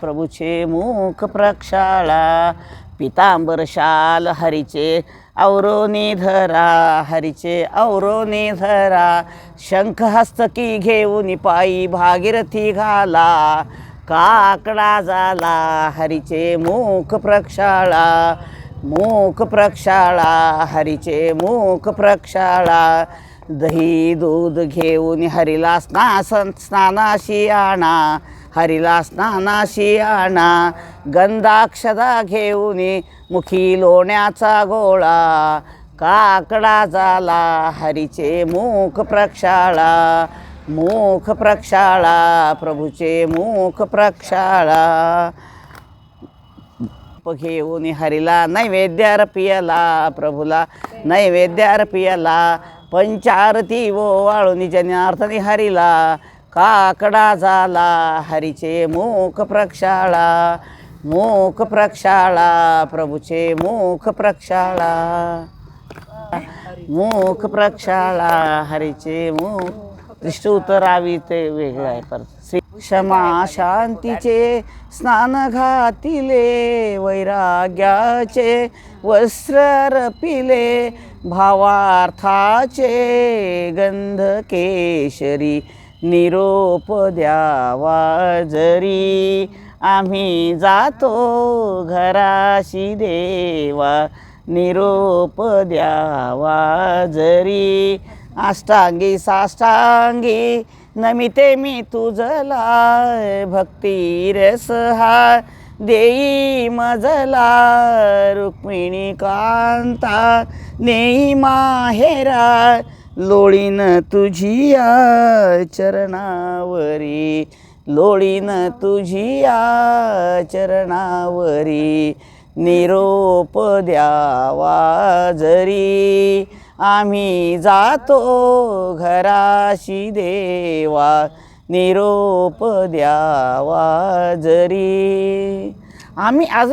प्रभूचे मुख प्रक्षाळा पितांबर शाल हरीचे औरोनी धरा हरीचे औरोनी धरा शंख हस्तकी घेऊन पायी भागीरथी घाला काकडा झाला हरीचे मुख प्रक्षाळा मुख प्रक्षाळा हरीचे मुख प्रक्षाळा दही दूध घेऊन हरिला स्ना स्नानाशी आणा हरिला स्नानाशी आणा गंधाक्षदा घेऊन मुखी लोण्याचा गोळा काकडा झाला हरीचे मुख प्रक्षाळा मुख प्रक्षाळा प्रभूचे मुख प्रक्षाळा. प घेऊन हरिला नैवेद्य अर्पियला प्रभूला नैवेद्य अर्पियला पंचारती वो वाळून जनार्थनी हरिला काकडा झाला हरीचे मुख प्रक्षाळा मुख प्रक्षाळा प्रभूचे मुख प्रक्षाळा. मुख प्रक्षाळा हरीचे मुख दृष्ट उतरावी ते वेगळं आहे परत. श्री क्षमा शांतीचे स्नान घातिले वैराग्याचे वस्त्र रपिले भावार्थाचे गंध केशरी निरोप द्यावा जरी आम्ही जातो घराशी देवा. निरोप द्यावा जरी अष्टांगी साष्टांगी नमिते मी तुझला भक्ती रस हा देई मजला रुक्मिणी कांता नेई माहेरा लोळीन तुझिया चरणावरी लोळीन तुझिया चरणावरी निरोप द्यावा जरी. आम्ही जातो घराशी देवा निरोप द्यावा जरी. आम्ही आज